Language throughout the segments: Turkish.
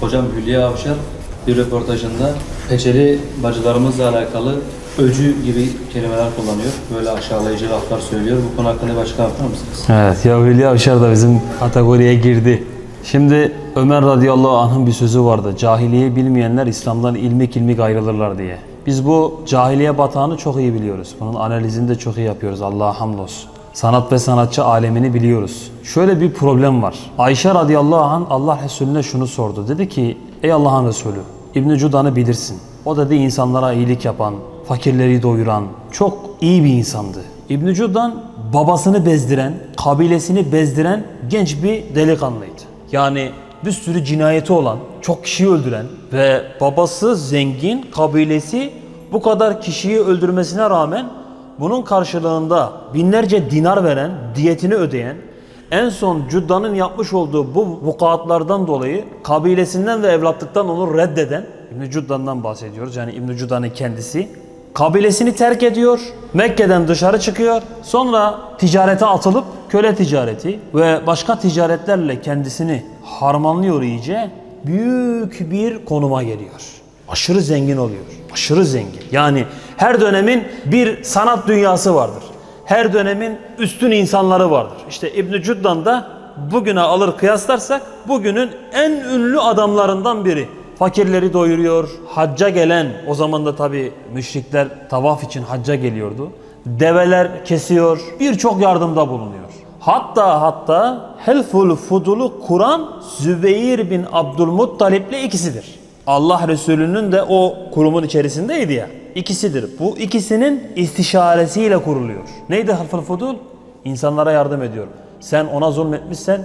Hocam Hülya Avşar bir röportajında peçeli bacılarımızla alakalı öcü gibi kelimeler kullanıyor. Böyle aşağılayıcı laflar söylüyor. Bu konu hakkında başka yapar mısınız? Evet ya Hülya Avşar da bizim kategoriye girdi. Şimdi Ömer radıyallahu anh'ın bir sözü vardı. Cahiliye bilmeyenler İslam'dan ilmik ilmik ayrılırlar diye. Biz bu cahiliye batağını çok iyi biliyoruz. Bunun analizini de çok iyi yapıyoruz. Allah'a hamdolsun. Sanat ve sanatçı alemini biliyoruz. Şöyle bir problem var. Ayşe radıyallahu anh Allah Resulüne şunu sordu. Dedi ki ey Allah'ın Resulü İbn Cudan'ı bilirsin. O dedi insanlara iyilik yapan, fakirleri doyuran, çok iyi bir insandı. İbn Cudan babasını bezdiren, kabilesini bezdiren genç bir delikanlıydı. Yani bir sürü cinayeti olan, çok kişiyi öldüren ve babası zengin, kabilesi bu kadar kişiyi öldürmesine rağmen bunun karşılığında binlerce dinar veren, diyetini ödeyen, en son Cudda'nın yapmış olduğu bu vukuatlardan dolayı kabilesinden ve evlatlıktan onu reddeden İbn Cudda'dan bahsediyoruz. Yani İbn Cudda'nın kendisi kabilesini terk ediyor. Mekke'den dışarı çıkıyor. Sonra ticarete atılıp köle ticareti ve başka ticaretlerle kendisini harmanlıyor iyice. Büyük bir konuma geliyor. Aşırı zengin oluyor. Aşırı zengin. Yani her dönemin bir sanat dünyası vardır. Her dönemin üstün insanları vardır. İşte İbn Cuddan da bugüne alır kıyaslarsak bugünün en ünlü adamlarından biri. Fakirleri doyuruyor, hacca gelen, o zaman da tabi müşrikler tavaf için hacca geliyordu. Develer kesiyor, birçok yardımda bulunuyor. Hatta hatta Helful Fudul'u kuran Zübeyir bin Abdülmuttalip'le ikisidir. Allah Resulü'nün de o kurumun içerisindeydi ya. İkisidir. Bu ikisinin istişaresiyle kuruluyor. Neydi Helful Fudul? İnsanlara yardım ediyor. Sen ona zulmetmişsen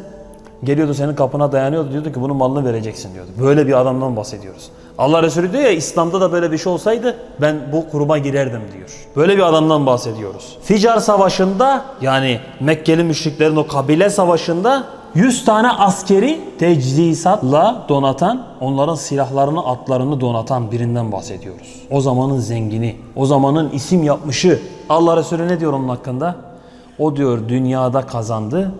Geliyordu senin kapına dayanıyordu diyordu ki bunun malını vereceksin diyordu. Böyle bir adamdan bahsediyoruz. Allah Resulü diyor ya İslam'da da böyle bir şey olsaydı ben bu kuruma girerdim diyor. Böyle bir adamdan bahsediyoruz. Ficar Savaşı'nda yani Mekkeli müşriklerin o kabile savaşında 100 tane askeri teczisatla donatan, onların silahlarını, atlarını donatan birinden bahsediyoruz. O zamanın zengini, o zamanın isim yapmışı. Allah Resulü ne diyor onun hakkında? O diyor dünyada kazandı,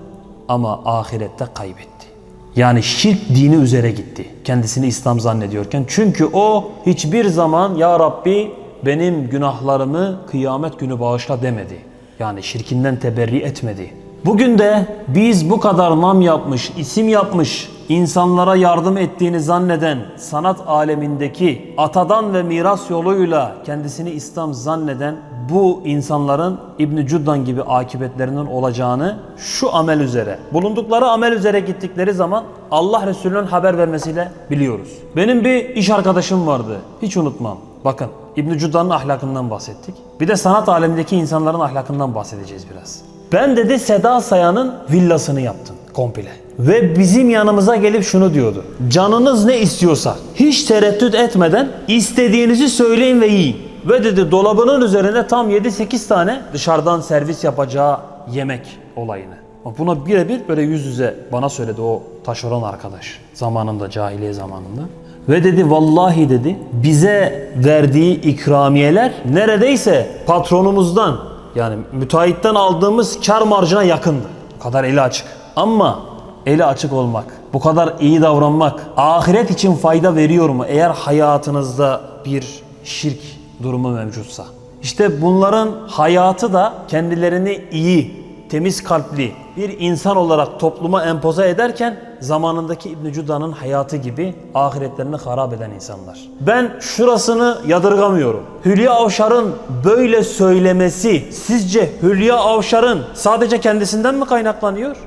ama ahirette kaybetti. Yani şirk dini üzere gitti. Kendisini İslam zannediyorken. Çünkü o hiçbir zaman ya Rabbi benim günahlarımı kıyamet günü bağışla demedi. Yani şirkinden teberri etmedi. Bugün de biz bu kadar nam yapmış, isim yapmış, insanlara yardım ettiğini zanneden sanat alemindeki atadan ve miras yoluyla kendisini İslam zanneden bu insanların İbn Cuddan gibi akıbetlerinin olacağını şu amel üzere, bulundukları amel üzere gittikleri zaman Allah Resulü'nün haber vermesiyle biliyoruz. Benim bir iş arkadaşım vardı. Hiç unutmam. Bakın İbn Cuddan'ın ahlakından bahsettik. Bir de sanat alemindeki insanların ahlakından bahsedeceğiz biraz. Ben dedi Seda Sayan'ın villasını yaptım komple. Ve bizim yanımıza gelip şunu diyordu. Canınız ne istiyorsa hiç tereddüt etmeden istediğinizi söyleyin ve yiyin. Ve dedi dolabının üzerinde tam 7-8 tane dışarıdan servis yapacağı yemek olayını. Buna birebir böyle yüz yüze bana söyledi o taşeron arkadaş zamanında cahiliye zamanında. Ve dedi vallahi dedi bize verdiği ikramiyeler neredeyse patronumuzdan yani müteahhitten aldığımız kar marjına yakındı. Bu kadar eli açık. Ama eli açık olmak, bu kadar iyi davranmak ahiret için fayda veriyor mu eğer hayatınızda bir şirk durumu mevcutsa? İşte bunların hayatı da kendilerini iyi, temiz kalpli bir insan olarak topluma empoze ederken zamanındaki İbn Cuda'nın hayatı gibi ahiretlerini harap eden insanlar. Ben şurasını yadırgamıyorum. Hülya Avşar'ın böyle söylemesi sizce Hülya Avşar'ın sadece kendisinden mi kaynaklanıyor?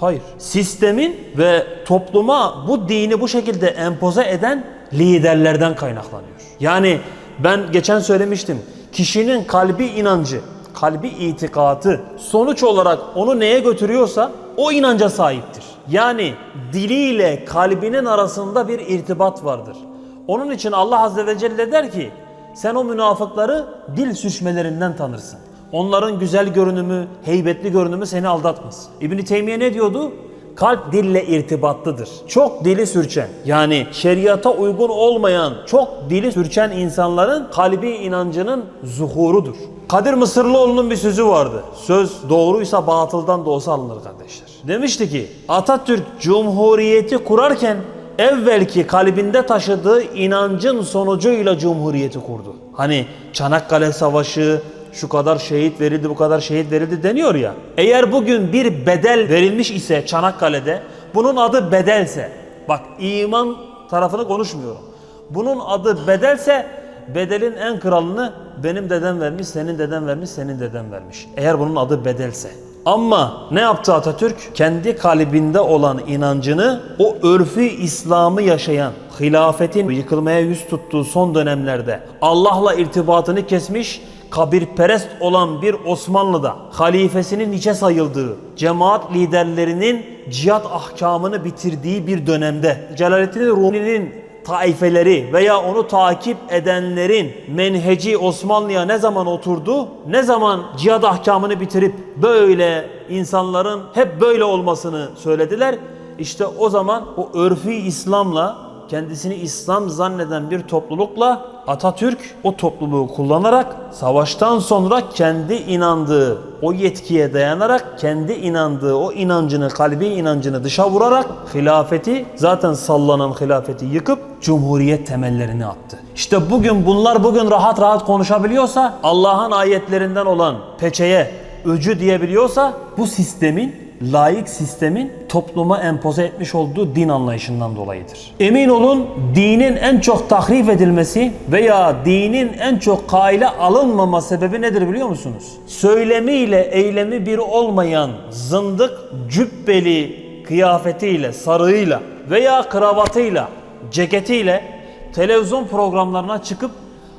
Hayır. Sistemin ve topluma bu dini bu şekilde empoze eden liderlerden kaynaklanıyor. Yani ben geçen söylemiştim. Kişinin kalbi inancı, kalbi itikatı sonuç olarak onu neye götürüyorsa o inanca sahiptir. Yani diliyle kalbinin arasında bir irtibat vardır. Onun için Allah Azze ve Celle der ki sen o münafıkları dil sürçmelerinden tanırsın. Onların güzel görünümü, heybetli görünümü seni aldatmaz. İbn Teymiye ne diyordu? Kalp dille irtibatlıdır. Çok dili sürçen yani şeriata uygun olmayan çok dili sürçen insanların kalbi inancının zuhurudur. Kadir Mısırlıoğlu'nun bir sözü vardı. Söz doğruysa batıldan da olsa alınır kardeşler. Demişti ki Atatürk Cumhuriyeti kurarken evvelki kalbinde taşıdığı inancın sonucuyla cumhuriyeti kurdu. Hani Çanakkale Savaşı, şu kadar şehit verildi, bu kadar şehit verildi deniyor ya. Eğer bugün bir bedel verilmiş ise Çanakkale'de, bunun adı bedelse, bak iman tarafını konuşmuyorum. Bunun adı bedelse, bedelin en kralını benim dedem vermiş, senin deden vermiş, senin deden vermiş. Eğer bunun adı bedelse. Ama ne yaptı Atatürk? Kendi kalbinde olan inancını o örfü İslam'ı yaşayan, hilafetin yıkılmaya yüz tuttuğu son dönemlerde Allah'la irtibatını kesmiş, kabirperest olan bir Osmanlı'da halifesinin içe sayıldığı, cemaat liderlerinin cihat ahkamını bitirdiği bir dönemde Celaleddin Rumi'nin taifeleri veya onu takip edenlerin menheci Osmanlı'ya ne zaman oturdu? Ne zaman cihad ahkamını bitirip böyle insanların hep böyle olmasını söylediler? İşte o zaman o örfü İslam'la kendisini İslam zanneden bir toplulukla Atatürk o topluluğu kullanarak savaştan sonra kendi inandığı o yetkiye dayanarak kendi inandığı o inancını kalbi inancını dışa vurarak hilafeti zaten sallanan hilafeti yıkıp cumhuriyet temellerini attı. İşte bugün bunlar bugün rahat rahat konuşabiliyorsa Allah'ın ayetlerinden olan peçeye öcü diyebiliyorsa bu sistemin laik sistemin topluma empoze etmiş olduğu din anlayışından dolayıdır. Emin olun dinin en çok tahrif edilmesi veya dinin en çok kaile alınmama sebebi nedir biliyor musunuz? Söylemiyle eylemi bir olmayan zındık cübbeli kıyafetiyle, sarığıyla veya kravatıyla, ceketiyle televizyon programlarına çıkıp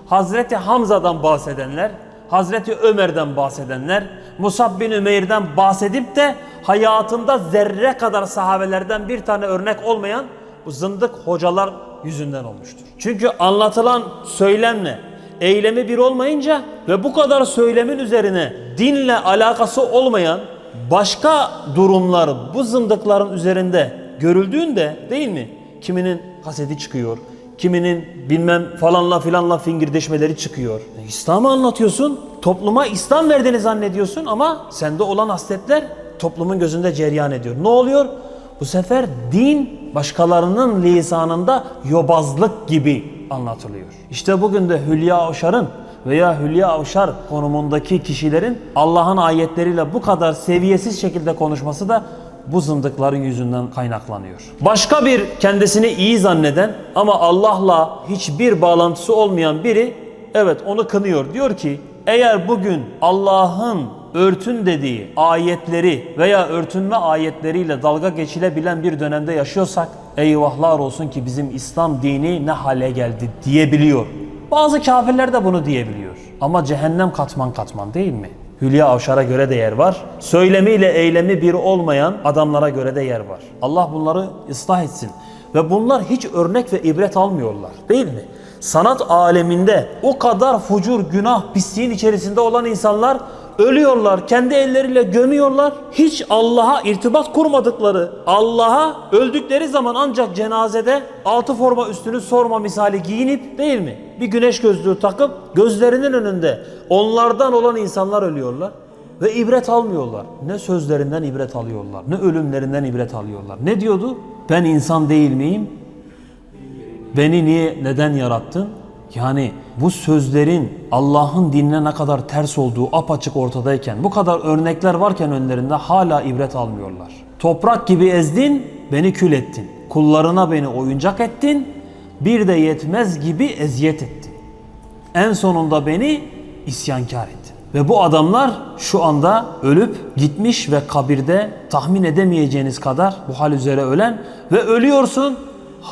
Hazreti Hamza'dan bahsedenler, Hazreti Ömer'den bahsedenler, Musab bin Ümeyr'den bahsedip de hayatında zerre kadar sahabelerden bir tane örnek olmayan bu zındık hocalar yüzünden olmuştur. Çünkü anlatılan söylemle eylemi bir olmayınca ve bu kadar söylemin üzerine dinle alakası olmayan başka durumlar bu zındıkların üzerinde görüldüğünde değil mi? Kiminin hasedi çıkıyor, kiminin bilmem falanla filanla fingirdeşmeleri çıkıyor. E, İslam'ı anlatıyorsun, topluma İslam verdiğini zannediyorsun ama sende olan hasletler toplumun gözünde cereyan ediyor. Ne oluyor? Bu sefer din başkalarının lisanında yobazlık gibi anlatılıyor. İşte bugün de Hülya Avşar'ın veya Hülya Avşar konumundaki kişilerin Allah'ın ayetleriyle bu kadar seviyesiz şekilde konuşması da bu zındıkların yüzünden kaynaklanıyor. Başka bir kendisini iyi zanneden ama Allah'la hiçbir bağlantısı olmayan biri evet onu kınıyor. Diyor ki eğer bugün Allah'ın örtün dediği ayetleri veya örtünme ayetleriyle dalga geçilebilen bir dönemde yaşıyorsak eyvahlar olsun ki bizim İslam dini ne hale geldi diyebiliyor. Bazı kafirler de bunu diyebiliyor. Ama cehennem katman katman değil mi? Hülya Avşar'a göre de yer var. Söylemiyle eylemi bir olmayan adamlara göre de yer var. Allah bunları ıslah etsin. Ve bunlar hiç örnek ve ibret almıyorlar. Değil mi? Sanat aleminde o kadar fucur, günah, pisliğin içerisinde olan insanlar ölüyorlar, kendi elleriyle gömüyorlar. Hiç Allah'a irtibat kurmadıkları, Allah'a öldükleri zaman ancak cenazede altı forma üstünü sorma misali giyinip değil mi? Bir güneş gözlüğü takıp gözlerinin önünde onlardan olan insanlar ölüyorlar. Ve ibret almıyorlar. Ne sözlerinden ibret alıyorlar, ne ölümlerinden ibret alıyorlar. Ne diyordu? Ben insan değil miyim? Beni niye, neden yarattın? Yani bu sözlerin Allah'ın dinine ne kadar ters olduğu apaçık ortadayken, bu kadar örnekler varken önlerinde hala ibret almıyorlar. Toprak gibi ezdin, beni kül ettin. Kullarına beni oyuncak ettin, bir de yetmez gibi eziyet ettin. En sonunda beni isyankar ettin. Ve bu adamlar şu anda ölüp gitmiş ve kabirde tahmin edemeyeceğiniz kadar bu hal üzere ölen ve ölüyorsun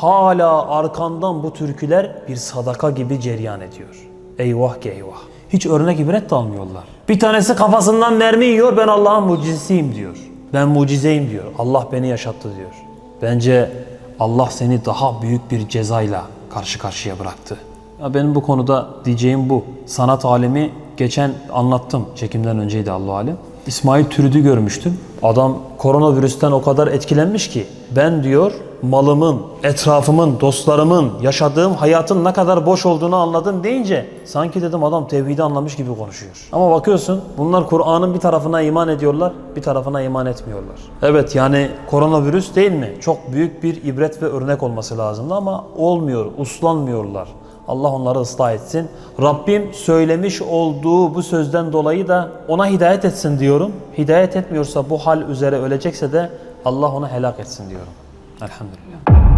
hala arkandan bu türküler bir sadaka gibi cereyan ediyor. Eyvah ki eyvah. Hiç örnek ibret de almıyorlar. Bir tanesi kafasından mermi yiyor ben Allah'ın mucizesiyim diyor. Ben mucizeyim diyor. Allah beni yaşattı diyor. Bence Allah seni daha büyük bir cezayla karşı karşıya bıraktı. Ya benim bu konuda diyeceğim bu. Sanat alemi geçen anlattım. Çekimden önceydi Allah alem. İsmail Türüd'ü görmüştüm. Adam koronavirüsten o kadar etkilenmiş ki ben diyor malımın, etrafımın, dostlarımın, yaşadığım hayatın ne kadar boş olduğunu anladım deyince sanki dedim adam tevhidi anlamış gibi konuşuyor. Ama bakıyorsun bunlar Kur'an'ın bir tarafına iman ediyorlar, bir tarafına iman etmiyorlar. Evet yani koronavirüs değil mi? Çok büyük bir ibret ve örnek olması lazımdı ama olmuyor, uslanmıyorlar. Allah onları ıslah etsin. Rabbim söylemiş olduğu bu sözden dolayı da ona hidayet etsin diyorum. Hidayet etmiyorsa bu hal üzere ölecekse de Allah onu helak etsin diyorum. Elhamdülillah.